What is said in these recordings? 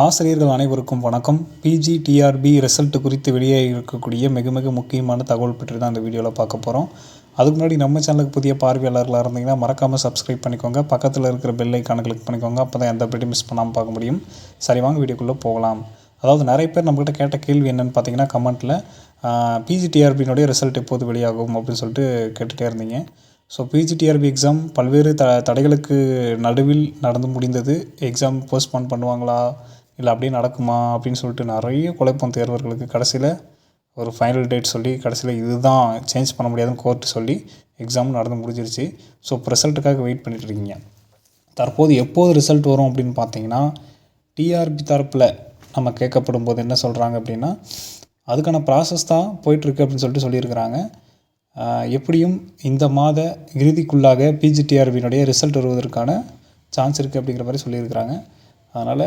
ஆசிரியர்கள் அனைவருக்கும் வணக்கம். பிஜி டிஆர்பி ரிசல்ட் குறித்து வெளியே இருக்கக்கூடிய மிக மிக முக்கியமான தகவல் பற்றி தான் இந்த வீடியோவில் பார்க்க போகிறோம் அதுக்கு முன்னாடி நம்ம சேனலுக்கு புதிய பார்வையாளர்களாக இருந்தீங்கன்னா மறக்காமல் சப்ஸ்கிரைப் பண்ணிக்கோங்க. பக்கத்தில் இருக்கிற பெல் ஐக்கானை கிளிக் பண்ணிக்கோங்க. அப்போ தான் எந்த அப்டேட்டும் மிஸ் பண்ணாமல் பார்க்க முடியும். சரி வாங்க வீடியோக்குள்ளே போகலாம். அதாவது நிறைய பேர் நம்மக்கிட்ட கேட்ட கேள்வி என்னென்னு பார்த்தீங்கன்னா கமெண்ட்டில் பிஜிடிஆர்பியினுடைய ரிசல்ட் எப்போது வெளியாகும்? அப்படின்னு சொல்லிட்டு கேட்டுகிட்டே இருந்தீங்க. ஸோ பிஜிடிஆர்பி எக்ஸாம் பல்வேறு த தடைகளுக்கு நடுவில் நடந்து முடிந்தது. எக்ஸாம் போஸ்ட்போன் பண்ணுவாங்களா? இல்லை அப்படியே நடக்குமா? அப்படின்னு சொல்லிட்டு நிறைய குழப்பம் தேர்வர்களுக்கு. கடைசியில் ஒரு ஃபைனல் டேட் சொல்லி கடைசியில் இதுதான் சேஞ்ச் பண்ண முடியாதுன்னு கோர்ட்டு சொல்லி எக்ஸாம் நடந்து முடிஞ்சிருச்சு. ஸோ இப்போ ரிசல்ட்டுக்காக வெயிட் பண்ணிகிட்ருக்கீங்க இருக்கீங்க. தற்போது எப்போது ரிசல்ட் வரும் அப்படின்னு பார்த்தீங்கன்னா டிஆர்பி தரப்பில் நம்ம கேட்கப்படும் போது என்ன சொல்கிறாங்க அப்படின்னா அதுக்கான ப்ராசஸ் தான் போயிட்டுருக்கு அப்படின்னு சொல்லிட்டு சொல்லியிருக்கிறாங்க. எப்படியும் இந்த மாத இறுதிக்குள்ளாக பிஜிடிஆர்பியினுடைய ரிசல்ட் வருவதற்கான சான்ஸ் இருக்குது அப்படிங்கிற மாதிரி சொல்லியிருக்கிறாங்க. அதனால்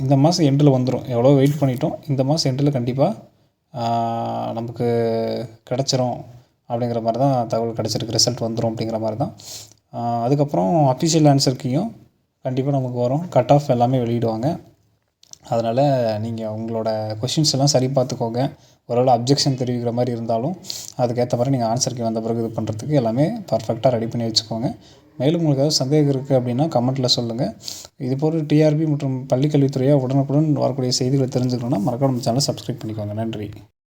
இந்த மாதம் எண்டில் வந்துடும் எவ்வளோ வெயிட் பண்ணிட்டோம். இந்த மாதம் எண்டில் கண்டிப்பாக நமக்கு கிடச்சிரும் அப்படிங்கிற மாதிரி தான் தகவல் கிடச்சிருக்கு. ரிசல்ட் வந்துடும் அப்படிங்கிற மாதிரி தான் அதுக்கப்புறம் அஃபிஷியல் ஆன்சருக்கையும் கண்டிப்பாக நமக்கு வரும். கட் ஆஃப் எல்லாமே வெளியிடுவாங்க. அதனால் நீங்கள் உங்களோட கொஷின்ஸ் எல்லாம் சரி பார்த்துக்கோங்க. ஓரளவு அப்ஜெக்ஷன் தெரிவிக்கிற மாதிரி இருந்தாலும் அதுக்கேற்ற மாதிரி நீங்கள் ஆன்சருக்கு வந்த பிறகு இது பண்ணுறதுக்கு எல்லாமே பர்ஃபெக்டாக ரெடி பண்ணி வச்சுக்கோங்க. மேலும் உங்களுக்கு ஏதாவது சந்தேகம் இருக்குது அப்படின்னா கமெண்ட்டில் சொல்லுங்கள் இது போல் டிஆர்பி மற்றும் பள்ளிக்கல்வித்துறையாக உடனுக்குடன் வரக்கூடிய செய்திகளை தெரிஞ்சுக்கணுன்னா மறக்காம நம்ம சேனலை சப்ஸ்கிரைப் பண்ணிக்கோங்க. நன்றி.